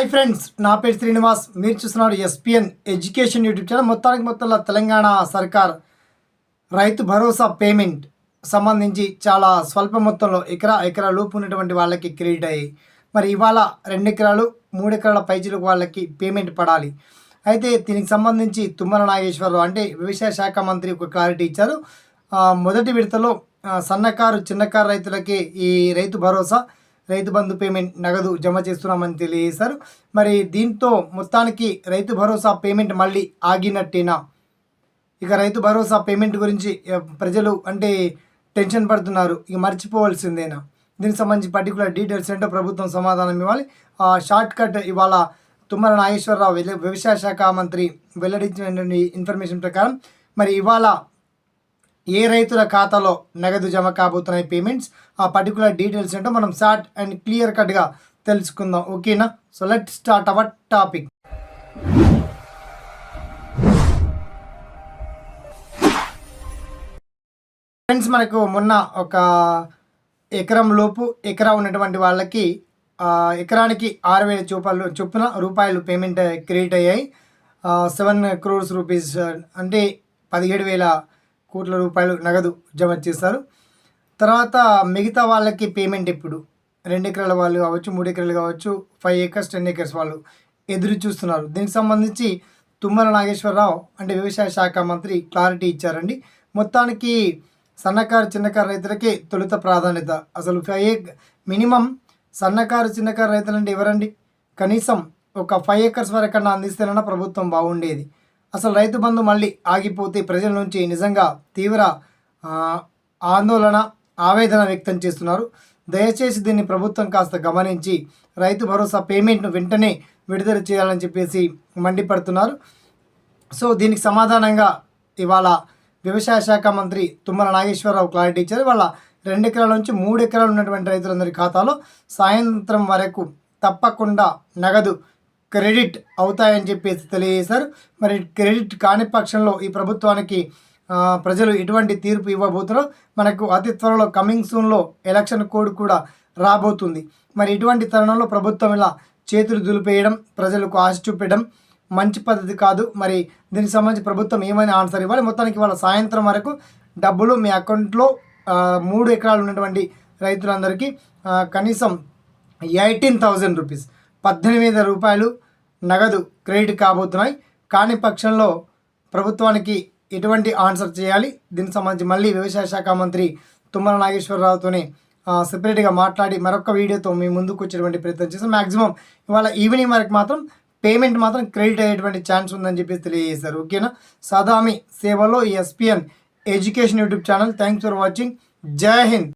Hi friends నా పేరు శ్రీనివాస్. మీరు చూస్తున్నారు ఎస్పిఎన్ ఎడ్యుకేషన్ యూట్యూబ్ ఛానల్. మొత్తానికి మొత్తంలో తెలంగాణ సర్కార్ రైతు భరోసా పేమెంట్ సంబంధించి చాలా స్వల్ప మొత్తంలో ఎకరా ఎకరా లోపు ఉన్నటువంటి వాళ్ళకి క్రెడిట్ అయ్యాయి మరి ఇవాళ రెండు ఎకరాలు మూడు ఎకరాల పైచీలకు వాళ్ళకి పేమెంట్ పడాలి. అయితే దీనికి సంబంధించి తుమ్మల నాగేశ్వరరావు అంటే వ్యవసాయ శాఖ మంత్రి ఒక క్లారిటీ ఇచ్చారు. మొదటి విడతలో సన్నకారు చిన్నకారు రైతులకి ఈ రైతు భరోసా రైతు బంధు పేమెంట్ నగదు జమ చేస్తున్నామని తెలియజేశారు. మరి దీంతో మొత్తానికి రైతు భరోసా పేమెంట్ మళ్ళీ ఆగినట్టేనా? ఇక రైతు భరోసా పేమెంట్ గురించి ప్రజలు అంటే టెన్షన్ పడుతున్నారు. ఇక మర్చిపోవాల్సిందేనా? దీనికి సంబంధించి పర్టికులర్ డీటెయిల్స్ ఏంటో ప్రభుత్వం సమాధానం ఇవ్వాలి. ఆ షార్ట్ కట్ ఇవాళ తుమ్మల నాగేశ్వరరావు వ్యవసాయ శాఖ మంత్రి వెల్లడించిన ఇన్ఫర్మేషన్ ప్రకారం మరి ఇవాళ ఏ రైతుల ఖాతాలో నగదు జమ కాబోతున్నాయి పేమెంట్స్ ఆ పర్టికులర్ డీటెయిల్స్ ఏంటో మనం షార్ట్ అండ్ క్లియర్ కట్గా తెలుసుకుందాం. ఓకేనా? So let start our topic friends మనకు మొన్న ఒక ఎకరం లోపు ఎకరా ఉన్నటువంటి వాళ్ళకి ఎకరానికి ఆరు వేల చూపాలు చొప్పున రూపాయలు పేమెంట్ క్రెడిట్ అయ్యాయి. సెవెన్ క్రోర్స్ రూపీస్ అంటే పదిహేడు వేల కోట్ల రూపాయలు నగదు జమ చేశారు. తర్వాత మిగతా వాళ్ళకి పేమెంట్ ఇప్పుడు. రెండు ఎకరాల వాళ్ళు కావచ్చు మూడు ఎకరాలు కావచ్చు ఫైవ్ ఏకర్స్ టెన్ ఏకర్స్ వాళ్ళు ఎదురు చూస్తున్నారు. దీనికి సంబంధించి తుమ్మల నాగేశ్వరరావు అంటే వ్యవసాయ శాఖ మంత్రి క్లారిటీ ఇచ్చారండి. మొత్తానికి సన్నకారు చిన్నకారు రైతులకి తొలుత ప్రాధాన్యత. అసలు ఫైవ్ మినిమం సన్నకారు చిన్నకారు రైతులు అంటే ఎవరండి? కనీసం ఒక ఫైవ్ ఏకర్స్ వరకన్నా అందిస్తేనన్నా ప్రభుత్వం బాగుండేది. అసలు రైతు బంధు మళ్ళీ ఆగిపోతే ప్రజల నుంచి నిజంగా తీవ్ర ఆందోళన ఆవేదన వ్యక్తం చేస్తున్నారు. దయచేసి దీన్ని ప్రభుత్వం కాస్త గమనించి రైతు భరోసా పేమెంట్ను వెంటనే విడుదల చేయాలని చెప్పేసి మండిపడుతున్నారు. సో దీనికి సమాధానంగా ఇవాళ వ్యవసాయ శాఖ మంత్రి తుమ్మల నాగేశ్వరరావు క్లారిటీ ఇచ్చారు. వాళ్ళ రెండు ఎకరాల నుంచి మూడు ఎకరాలు ఉన్నటువంటి రైతులందరి ఖాతాలో సాయంత్రం వరకు తప్పకుండా నగదు క్రెడిట్ అవుతాయని చెప్పేసి తెలియజేశారు. మరి క్రెడిట్ కాని పక్షంలో ఈ ప్రభుత్వానికి ప్రజలు ఎటువంటి తీర్పు ఇవ్వబోతున్నారో మనకు అతి త్వరలో కమింగ్ సూన్లో ఎలక్షన్ కోడ్ కూడా రాబోతుంది. మరి ఇటువంటి తరుణంలో ప్రభుత్వం ఇలా చేతులు దులిపేయడం ప్రజలకు ఆశ చూపేయడం మంచి పద్ధతి కాదు. మరి దీనికి సంబంధించి ప్రభుత్వం ఏమైనా ఆన్సర్ ఇవ్వాలి? మొత్తానికి వాళ్ళ సాయంత్రం వరకు డబ్బులు మీ అకౌంట్లో మూడు ఎకరాలు ఉన్నటువంటి రైతులందరికీ కనీసం ఎయిటీన్ థౌజండ్ రూపీస్ పద్దెనిమిది రూపాయలు నగదు క్రెడిట్ కాబోతున్నాయి. కాని పక్షంలో ప్రభుత్వానికి ఎటువంటి ఆన్సర్ చేయాలి? దీనికి సంబంధించి మళ్ళీ వ్యవసాయ శాఖ మంత్రి తుమ్మల నాగేశ్వరరావుతోనే సెపరేట్గా మాట్లాడి మరొక వీడియోతో మీ ముందుకు వచ్చేటువంటి ప్రయత్నం చేస్తాం. మ్యాక్సిమం ఇవాళ ఈవినింగ్ వరకు మాత్రం పేమెంట్ మాత్రం క్రెడిట్ అయ్యేటువంటి ఛాన్స్ ఉందని చెప్పేసి తెలియజేశారు. ఓకేనా? సదామి సేవలో SPN education YouTube channel. Thanks for watching. జై హింద్.